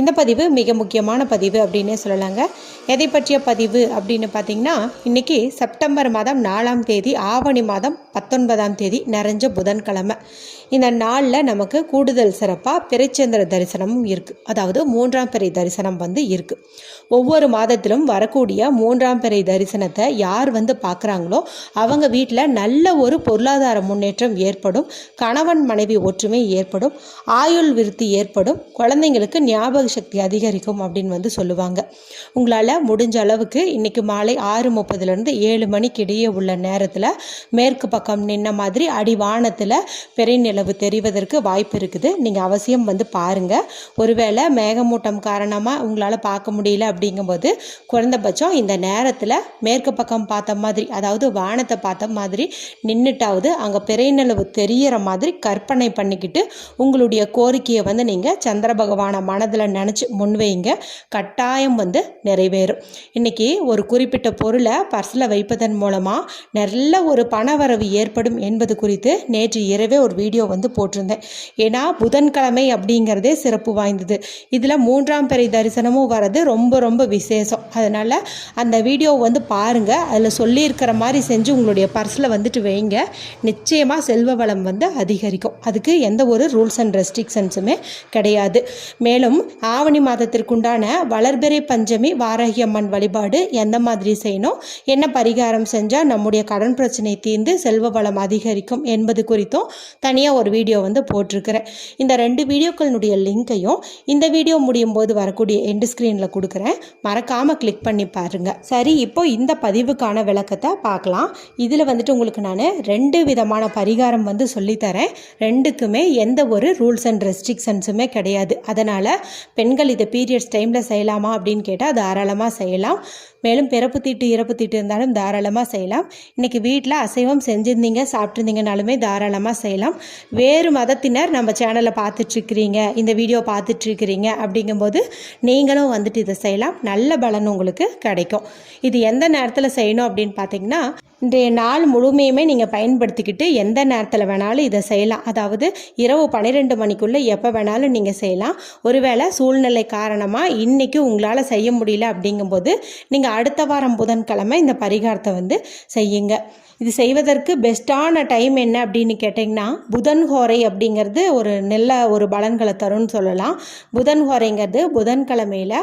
இந்த பதிவு மிக முக்கியமான பதிவு அப்படின்னே சொல்லலாங்க. எதை பற்றிய பதிவு அப்படின்னு பார்த்தீங்கன்னா இன்றைக்கி செப்டம்பர் மாதம் நாலாம் தேதி ஆவணி மாதம் பத்தொன்பதாம் தேதி நிறைஞ்ச புதன்கிழமை. இந்த நாளில் நமக்கு கூடுதல் சிறப்பாக பிறைச்சந்திர தரிசனமும் இருக்குது அதாவது மூன்றாம் பிறை தரிசனம் வந்து இருக்குது ஒவ்வொரு மாதத்திலும் வரக்கூடிய மூன்றாம் பிறை தரிசனத்தை யார் வந்து பார்க்குறாங்களோ அவங்க வீட்டில் நல்ல ஒரு பொருளாதார முன்னேற்றம் ஏற்படும். கணவன் மனைவி ஒற்றுமை ஏற்படும். ஆயுள் விருத்தி ஏற்படும். குழந்தைங்களுக்கு ஞாபக சக்தி அதிகரிக்கும் அப்படின்னு வந்து சொல்லுவாங்க. உங்களால் முடிஞ்ச அளவுக்கு இன்றைக்கி மாலை ஆறு முப்பதுலேருந்து ஏழு மணிக்கு இடையே உள்ள நேரத்தில் மேற்கு பக்கம் நின்ன மாதிரி அடிவானத்தில் பெருநிலவு தெரிவதற்கு வாய்ப்பு இருக்குது. நீங்கள் அவசியம் வந்து பாருங்கள் ஒருவேளை மேகமூட்டம் காரணமாக உங்களால் பார்க்க முடியல அப்படிங்கும்போது குறைந்தபட்சம் இந்த நேரத்தில் மேற்கு பக்கம் பார்த்த மாதிரி அதாவது வானத்தை பார்த்த மாதிரி நின்றுட்டாவது அங்கே பெருநிலவு தெரியிற மாதிரி கற்பனை பண்ணிக்கிட்டு உங்களுடைய கோரிக்கையை வந்து நீங்கள் சந்திர பகவானை மனதில் நினச்சி முன்வைங்க கட்டாயம் வந்து நிறைவேறும். இன்றைக்கி ஒரு குறிப்பிட்ட பொருளை பர்ஸில் வைப்பதன் மூலமாக நல்ல ஒரு பணவரவு ஏற்படும் என்பது குறித்து நேற்று இரவே ஒரு வீடியோ வந்து போட்டிருந்தேன். ஏன்னா புதன்கிழமை அப்படிங்கிறதே சிறப்பு வாய்ந்தது. இதில் மூன்றாம் பிறை தரிசனமும் வர்றது ரொம்ப ரொம்ப விசேஷம். அதனால் அந்த வீடியோ வந்து பாருங்கள் அதில் சொல்லியிருக்கிற மாதிரி செஞ்சு உங்களுடைய பர்ஸில் வந்துட்டு வைங்க. நிச்சயமாக செல்வ வளம் வந்து அதிகரிக்கும். அதுக்கு எந்த ஒரு ரூல்ஸ் அண்ட் ரெஸ்ட்ரிக்ஷன்ஸுமே கிடையாது. மேலும் ஆவணி மாதத்திற்குண்டான வளர்பிறை பஞ்சமி வாரகியம்மன் வழிபாடு எந்த மாதிரி செய்யணும்? என்ன பரிகாரம் செஞ்சால் நம்முடைய கடன் பிரச்சனை தீர்ந்து செல்வ வளம் அதிகரிக்கும் என்பது குறித்தும் தனியாக ஒரு வீடியோ வந்து போட்டிருக்கிறேன். இந்த ரெண்டு வீடியோக்களினுடைய லிங்க்கையும் இந்த வீடியோ முடியும் போது வரக்கூடிய எண்டு ஸ்க்ரீனில் கொடுக்குறேன். மறக்காமல் கிளிக் பண்ணி பாருங்கள் சரி இப்போ இந்த பதிவுக்கான விளக்கத்தை பார்க்கலாம். இதில் வந்துட்டு உங்களுக்கு நான் ரெண்டு விதமான பரிகாரம் வந்து சொல்லித்தரேன். ரெண்டுக்குமே எந்த ஒரு ரூல்ஸ் அண்ட் ரெஸ்ட்ரிக்ஷன்ஸுமே கிடையாது. அதனால் பெண்கள் இதை பீரியட்ஸ் டைமில் செய்யலாமா அப்படின்னு கேட்டால் தாராளமாக செய்யலாம். மேலும் பிறப்பு தீட்டு இறப்பு தீட்டு இருந்தாலும் தாராளமாக செய்யலாம். இன்றைக்கி வீட்டில் அசைவம் செஞ்சுருந்தீங்க சாப்பிட்ருந்தீங்கனாலுமே தாராளமாக செய்யலாம். வேறு மதத்தினர் நம்ம சேனலை பார்த்துட்ருக்கிறீங்க இந்த வீடியோ பார்த்துட்ருக்கிறீங்க அப்படிங்கும்போது நீங்களும் வந்துட்டு இதை செய்யலாம். நல்ல பலன் உங்களுக்கு கிடைக்கும். இது எந்த நேரத்தில் செய்யணும் அப்படின்னு பார்த்தீங்கன்னா இன்றைய நாள் முழுமையுமே நீங்கள் பயன்படுத்திக்கிட்டு எந்த நேரத்தில் வேணாலும் இதை செய்யலாம். அதாவது இரவு பன்னிரெண்டு மணிக்குள்ளே எப்போ வேணாலும் நீங்கள் செய்யலாம். ஒருவேளை சூழ்நிலை காரணமாக இன்றைக்கி உங்களால் செய்ய முடியல அப்படிங்கும்போது நீங்கள் அடுத்த வாரம் புதன்கிழமை இந்த பரிகாரத்தை வந்து செய்யுங்க. இது செய்வதற்கு பெஸ்ட்டான டைம் என்ன அப்படின்னு கேட்டிங்கன்னா புதன் ஹோரை அப்படிங்கிறது ஒரு நல்ல ஒரு பலன்களை தரும்னு சொல்லலாம். புதன் ஹோரைங்கிறது புதன்கிழமையில்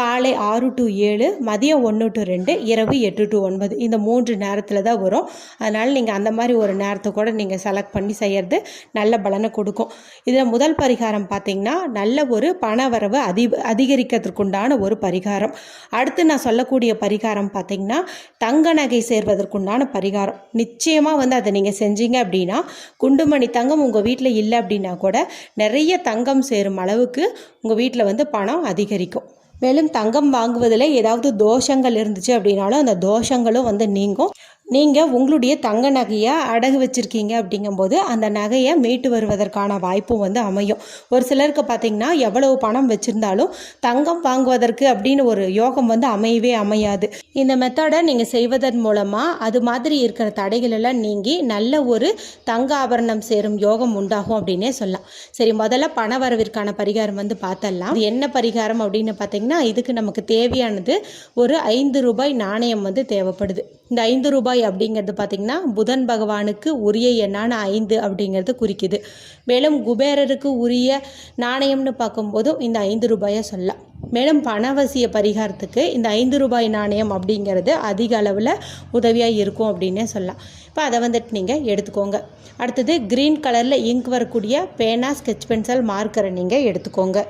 காலை ஆறு டு ஏழு மதியம் ஒன்று டு ரெண்டு இரவு எட்டு டு ஒன்பது. இந்த மூன்று நேரத்தில் தான் வரும். அதனால் நீங்கள் அந்த மாதிரி ஒரு நேரத்தை கூட நீங்கள் செலக்ட் பண்ணி செய்கிறது நல்ல பலனை கொடுக்கும். இதில் முதல் பரிகாரம் பார்த்திங்கன்னா நல்ல ஒரு பண வரவு அதி அதிகரிக்கிறதுக்குண்டான ஒரு பரிகாரம். அடுத்து நான் சொல்லக்கூடிய பரிகாரம் பார்த்திங்கன்னா தங்க நகை சேர்வதற்குண்டான பரிகாரம். நிச்சயமாக வந்து அதை நீங்கள் செஞ்சீங்க அப்படின்னா குண்டுமணி தங்கம் உங்கள் வீட்டில் இல்லை அப்படின்னா கூட நிறைய தங்கம் சேரும் அளவுக்கு உங்கள் வீட்டில் வந்து பணம் அதிகரிக்கும். மேலும் தங்கம் வாங்குவதில் ஏதாவது தோஷங்கள் இருந்துச்சு அப்படின்னாலும் அந்த தோஷங்களும் வந்து நீங்கும். நீங்கள் உங்களுடைய தங்க நகையை அடகு வச்சுருக்கீங்க அப்படிங்கும்போது அந்த நகையை மீட்டு வருவதற்கான வாய்ப்பும் வந்து அமையும். ஒரு சிலருக்கு பார்த்திங்கன்னா எவ்வளவு பணம் வச்சுருந்தாலும் தங்கம் வாங்குவதற்கு அப்படின்னு ஒரு யோகம் வந்து அமையவே அமையாது. இந்த மெத்தடை நீங்கள் செய்வதன் மூலமாக அது மாதிரி இருக்கிற தடைகளெல்லாம் நீங்கி நல்ல ஒரு தங்க ஆபரணம் சேரும் யோகம் உண்டாகும் அப்படின்னே சொல்லலாம். சரி முதல்ல பண வரவிற்கான பரிகாரம் வந்து பார்த்தலாம் என்ன பரிகாரம் அப்படின்னு பார்த்தீங்கன்னா இதுக்கு நமக்கு தேவையானது ஒரு ஐந்து ரூபாய் நாணயம் வந்து தேவைப்படுது. இந்த ஐந்து ரூபாய் அப்படிங்கிறது பார்த்திங்கன்னா புதன் பகவானுக்கு உரிய எண்ணான ஐந்து அப்படிங்கிறது குறிக்குது. மேலும் குபேரருக்கு உரிய நாணயம்னு பார்க்கும்போதும் இந்த ஐந்து ரூபாயை சொல்லலாம். மேலும் பணவசிய பரிகாரத்துக்கு இந்த ஐந்து ரூபாய் நாணயம் அப்படிங்கிறது அதிக அளவில் உதவியாக இருக்கும் அப்படின்னே சொல்லலாம். இப்போ அதை வந்துட்டு நீங்கள் எடுத்துக்கோங்க. அடுத்தது க்ரீன் கலரில் இங்க் வரக்கூடிய பேனா ஸ்கெச் பென்சில் மார்க்கரை நீங்கள் எடுத்துக்கோங்க.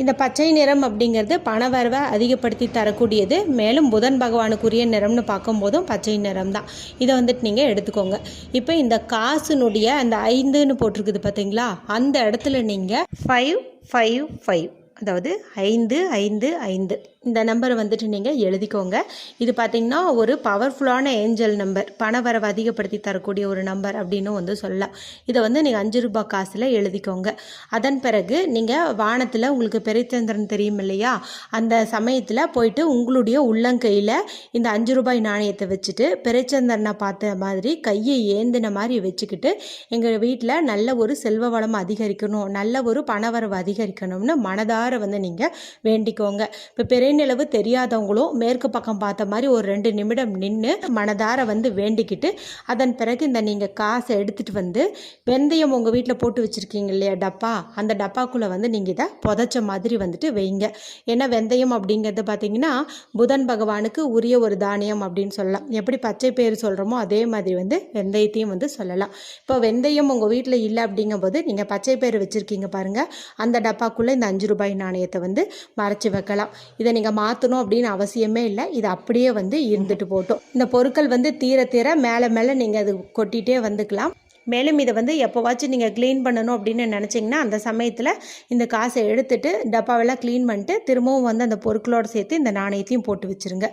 இந்த பச்சை நிறம் அப்படிங்கிறது பணவரவை அதிகப்படுத்தி தரக்கூடியது. மேலும் புதன் பகவானுக்குரிய நிறம்னு பார்க்கும்போதும் பச்சை நிறம் தான் இதை வந்துட்டு நீங்கள் எடுத்துக்கோங்க. இப்போ இந்த காசுனுடைய அந்த ஐந்துன்னு போட்டிருக்குது பார்த்தீங்களா? அந்த இடத்துல நீங்கள் ஃபைவ் ஃபைவ் ஃபைவ் அதாவது ஐந்து ஐந்து ஐந்து இந்த நம்பரை வந்துட்டு நீங்கள் எழுதிக்கோங்க. இது பார்த்திங்கன்னா ஒரு பவர்ஃபுல்லான ஏஞ்சல் நம்பர் பணவரவு அதிகப்படுத்தி தரக்கூடிய ஒரு நம்பர் அப்படின்னு வந்து சொல்லலாம். இதை வந்து நீங்கள் அஞ்சு ரூபாய் காசில் எழுதிக்கோங்க. அதன் பிறகு நீங்கள் வானத்தில் உங்களுக்கு பெரிச்சந்திரன் தெரியும் இல்லையா? அந்த சமயத்தில் போயிட்டு உங்களுடைய உள்ளங்கையில் இந்த அஞ்சு ரூபாய் நாணயத்தை வச்சுட்டு பெரிச்சந்திரனை பார்த்த மாதிரி கையை ஏந்தின மாதிரி வச்சுக்கிட்டு எங்கள் வீட்டில் நல்ல ஒரு செல்வ வளம் அதிகரிக்கணும் நல்ல ஒரு பணவரவு அதிகரிக்கணும்னு மனதார வந்து நீங்கள் வேண்டிக்கோங்க. இப்போ பெரிய பெருநிலவு தெரியாதவங்களும் மேற்கு பக்கம் பார்த்த மாதிரி ஒரு ரெண்டு நிமிடம் நின்று மனதார வந்து வேண்டிக்கிட்டு அதன் பிறகு இந்த நீங்கள் காசை எடுத்துகிட்டு வந்து வெந்தயம் உங்கள் வீட்டில் போட்டு வச்சுருக்கீங்க இல்லையா டப்பா? அந்த டப்பாக்குள்ளே வந்து நீங்கள் இதை புதைச்ச மாதிரி வந்துட்டு வைங்க. ஏன்னா வெந்தயம் அப்படிங்கிறது பார்த்தீங்கன்னா புதன் பகவானுக்கு உரிய ஒரு தானியம் அப்படின்னு சொல்லலாம். எப்படி பச்சை பேர் சொல்கிறோமோ அதே மாதிரி வந்து வெந்தயத்தையும் வந்து சொல்லலாம். இப்போ வெந்தயம் உங்கள் வீட்டில் இல்லை அப்படிங்கும்போது நீங்கள் பச்சை பேர் வச்சுருக்கீங்க பாருங்கள் அந்த டப்பாக்குள்ளே இந்த அஞ்சு ரூபாய் நாணயத்தை வந்து மறைச்சி வைக்கலாம். இதை நீங்கள் மாற்றணும் அப்படின்னு அவசியமே இல்லை. இது அப்படியே வந்து இருந்துட்டு போட்டோம். இந்த பொருட்கள் வந்து தீர தீர மேலே மேலே நீங்கள் அது கொட்டிகிட்டே வந்துக்கலாம். மேலும் இதை வந்து எப்போவாச்சும் நீங்கள் க்ளீன் பண்ணணும் அப்படின்னு நினச்சிங்கன்னா அந்த சமயத்தில் இந்த காசை எடுத்துட்டு டப்பாவெல்லாம் க்ளீன் பண்ணிட்டு திரும்பவும் வந்து அந்த பொருட்களோடு சேர்த்து இந்த நாணயத்தையும் போட்டு வச்சுருங்க.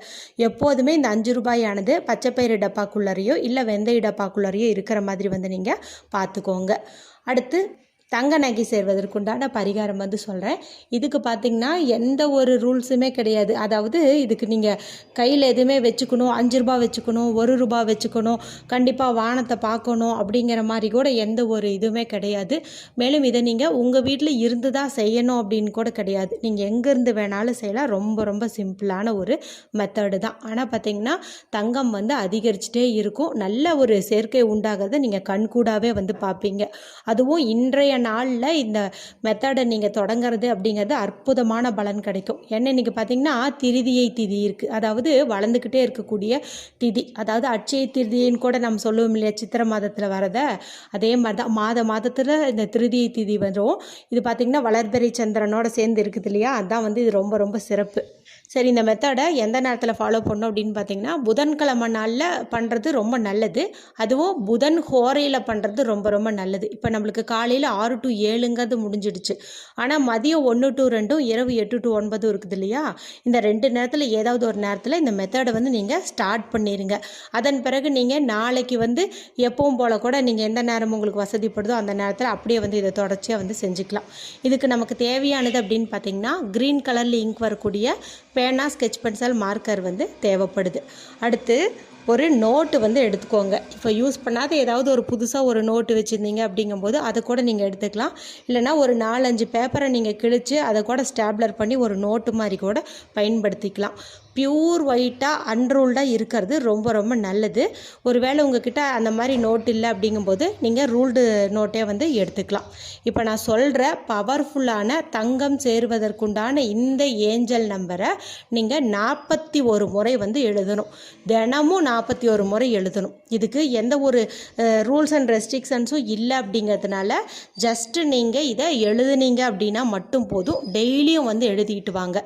எப்போதுமே இந்த அஞ்சு ரூபாயானது பச்சைப்பயிறு டப்பாக்குள்ளரையோ இல்லை வெந்தய டப்பாக்குள்ளரையோ இருக்கிற மாதிரி வந்து நீங்கள் பார்த்துக்கோங்க அடுத்து தங்க நகை சேர்வதற்குண்டான பரிகாரம் வந்து சொல்கிறேன் இதுக்கு பார்த்திங்கன்னா எந்த ஒரு ரூல்ஸுமே கிடையாது. அதாவது இதுக்கு நீங்கள் கையில் எதுவுமே வச்சுக்கணும் அஞ்சு ரூபா வச்சுக்கணும் ஒரு ரூபா வச்சுக்கணும் கண்டிப்பாக வானத்தை பார்க்கணும் அப்படிங்கிற மாதிரி கூட எந்த ஒரு இதுவுமே கிடையாது. மேலும் இதை நீங்கள் உங்கள் வீட்டில் இருந்து தான் செய்யணும் அப்படின்னு கூட கிடையாது. நீங்கள் எங்கேருந்து வேணாலும் செய்யலாம். ரொம்ப ரொம்ப சிம்பிளான ஒரு மெத்தடு தான். ஆனால் பார்த்திங்கன்னா தங்கம் வந்து அதிகரிச்சுட்டே இருக்கும். நல்ல ஒரு சேர்க்கை உண்டாகிறத நீங்கள் கண்கூடாவே வந்து பார்ப்பீங்க. அதுவும் இன்றைய நாளில் இந்த மெத்தடை நீங்கள் தொடங்குறது அப்படிங்கிறது அற்புதமான பலன் கிடைக்கும். ஏன்னா இன்றைக்கி பார்த்தீங்கன்னா திருதியை திதி இருக்குது அதாவது வளர்ந்துக்கிட்டே இருக்கக்கூடிய திதி. அதாவது அட்சய திருதின்னு கூட நம்ம சொல்லுவோம் இல்லையா? சித்திரை மாதத்தில் வரத. அதே மாதிரி தான் மாத மாதத்தில் இந்த திருதியை திதி வரும். இது பார்த்திங்கன்னா வளர்பெறை சந்திரனோட சேர்ந்து இருக்குது இல்லையா? அதுதான் வந்து இது ரொம்ப ரொம்ப சிறப்பு. சரி இந்த மெத்தடை எந்த நேரத்தில் ஃபாலோ பண்ணணும் அப்படின்னு பார்த்தீங்கன்னா புதன்கிழமை நாளில் பண்ணுறது ரொம்ப நல்லது. அதுவும் புதன் ஹோரையில் பண்ணுறது ரொம்ப ரொம்ப நல்லது. இப்போ நம்மளுக்கு காலையில் ஆறு டு ஏழுங்கிறது முடிஞ்சிடுச்சு. ஆனால் மதியம் ஒன்று டு ரெண்டும் இரவு எட்டு டு ஒன்பதும் இருக்குது இல்லையா? இந்த ரெண்டு நேரத்தில் ஏதாவது ஒரு நேரத்தில் இந்த மெத்தடை வந்து நீங்கள் ஸ்டார்ட் பண்ணிடுங்க அதன் பிறகு நீங்கள் நாளைக்கு வந்து எப்பவும் போல் கூட நீங்கள் எந்த நேரம் உங்களுக்கு வசதிப்படுதோ அந்த நேரத்தில் அப்படியே வந்து இதை தொடர்ச்சியாக வந்து செஞ்சுக்கலாம். இதுக்கு நமக்கு தேவையானது அப்படின்னு பார்த்தீங்கன்னா க்ரீன் கலரில் இங்க் வரக்கூடிய பேனா ஸ்கெச் பென்சில் மார்க்கர் வந்து தேவைப்படுது. அடுத்து ஒரு நோட்டு வந்து எடுத்துக்கோங்க. இப்போ யூஸ் பண்ணாத ஏதாவது ஒரு புதுசாக ஒரு நோட்டு வச்சுருந்தீங்க அப்படிங்கும்போது அதை கூட நீங்கள் எடுத்துக்கலாம். இல்லைனா ஒரு நாலஞ்சு பேப்பரை நீங்கள் கிழித்து அதை கூட ஸ்டாப்லர் பண்ணி ஒரு நோட்டு மாதிரி கூட பயன்படுத்திக்கலாம். பியூர் ஒயிட்டாக அன்ரூல்டாக இருக்கிறது. ரொம்ப ரொம்ப நல்லது. ஒருவேளை உங்ககிட்ட அந்த மாதிரி நோட் இல்லை அப்படிங்கும்போது நீங்கள் ரூல்டு நோட்டே வந்து எடுத்துக்கலாம். இப்போ நான் சொல்கிற பவர்ஃபுல்லான தங்கம் சேருவதற்குண்டான இந்த ஏஞ்சல் நம்பரை நீங்கள் நாற்பத்தி ஒரு முறை வந்து எழுதணும். தினமும் நாற்பத்தி ஒரு முறை எழுதணும். இதுக்கு எந்த ஒரு ரூல்ஸ் அண்ட் ரெஸ்ட்ரிக்ஷன்ஸும் இல்லை அப்படிங்கிறதுனால ஜஸ்ட்டு நீங்கள் இதை எழுதுனீங்க அப்படின்னா மட்டும் போதும். டெய்லியும் வந்து எழுதிக்கிட்டு வாங்க.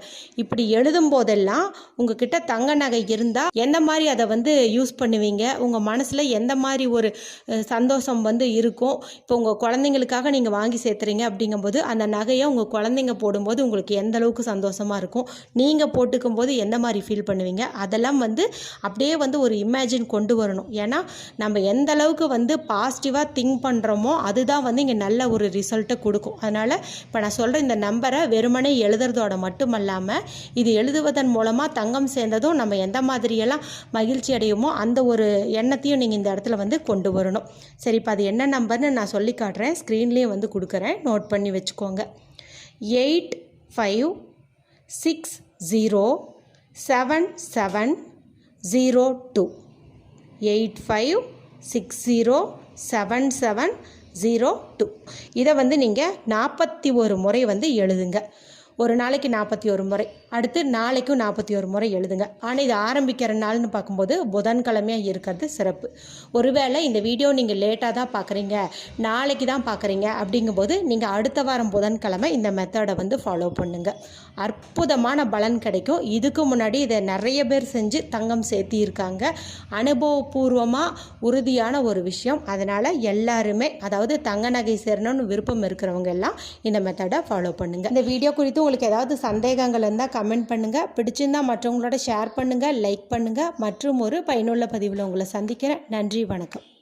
இப்படி எழுதும் போதெல்லாம் உங்ககிட்ட தங்க நகை இருந்தால் எந்த மாதிரி அதை வந்து யூஸ் பண்ணுவீங்க? உங்கள் மனசில் எந்த மாதிரி ஒரு சந்தோஷம் வந்து இருக்கும்? இப்போ உங்கள் குழந்தைங்களுக்காக நீங்கள் வாங்கி சேர்த்துறீங்க அப்படிங்கும்போது அந்த நகையை உங்கள் குழந்தைங்க போடும்போது உங்களுக்கு எந்த அளவுக்கு சந்தோஷமாக இருக்கும்? நீங்கள் போட்டுக்கும் போது எந்த மாதிரி ஃபீல் பண்ணுவீங்க? அதெல்லாம் வந்து அப்படியே வந்து ஒரு இமேஜின் கொண்டு வரணும். ஏன்னா நம்ம எந்த அளவுக்கு வந்து பாசிட்டிவாக திங்க் பண்ணுறோமோ அதுதான் வந்து இங்கே நல்ல ஒரு ரிசல்ட்டை கொடுக்கும். அதனால் இப்போ நான் சொல்கிற இந்த நம்பரை வெறுமனே எழுதுறதோட மட்டுமல்லாமல் இது எழுதுவதன் மூலமாக தங்கம் சேர்ந்ததும் நம்ம எந்த மாதிரியெல்லாம் மகிழ்ச்சி அடையுமோ அந்த ஒரு எண்ணத்தையும் நீங்கள் இந்த இடத்துல வந்து கொண்டு வரணும். சரி இப்போ அது என்ன நம்பர்னு நான் சொல்லி காட்டுறேன். ஸ்க்ரீன்லேயும் வந்து கொடுக்குறேன். நோட் பண்ணி வச்சுக்கோங்க. Eight five six zero seven seven zero two. Eight five six zero seven seven zero two. இதை வந்து நீங்கள் நாற்பத்தி ஒரு முறை வந்து எழுதுங்க. ஒரு நாளைக்கு நாற்பத்தி ஒரு முறை. அடுத்து நாளைக்கும் நாற்பத்தி ஒரு முறை எழுதுங்க. ஆனால் இது ஆரம்பிக்கிற நாள்னு பார்க்கும்போது புதன்கிழமையாக இருக்கிறது சிறப்பு. ஒருவேளை இந்த வீடியோ நீங்கள் லேட்டாக தான் பார்க்குறீங்க நாளைக்கு தான் பார்க்குறீங்க அப்படிங்கும்போது நீங்கள் அடுத்த வாரம் புதன்கிழமை இந்த மெத்தடை வந்து ஃபாலோ பண்ணுங்கள் அற்புதமான பலன் கிடைக்கும். இதுக்கு முன்னாடி இதை நிறைய பேர் செஞ்சு தங்கம் சேர்த்தியிருக்காங்க அனுபவபூர்வமாக உறுதியான ஒரு விஷயம். அதனால் எல்லாருமே அதாவது தங்க நகை சேரணும்னு விருப்பம் இருக்கிறவங்க எல்லாம் இந்த மெத்தடை ஃபாலோ பண்ணுங்கள் இந்த வீடியோ குறித்து உங்களுக்கு ஏதாவது சந்தேகங்கள் இருந்தால் கமெண்ட் பண்ணுங்கள் பிடிச்சிருந்தால் மற்றவங்களோட ஷேர் பண்ணுங்கள் லைக் பண்ணுங்கள் மற்றும் ஒரு பயனுள்ள பதிவில் உங்களை சந்திக்கிறேன். நன்றி வணக்கம்.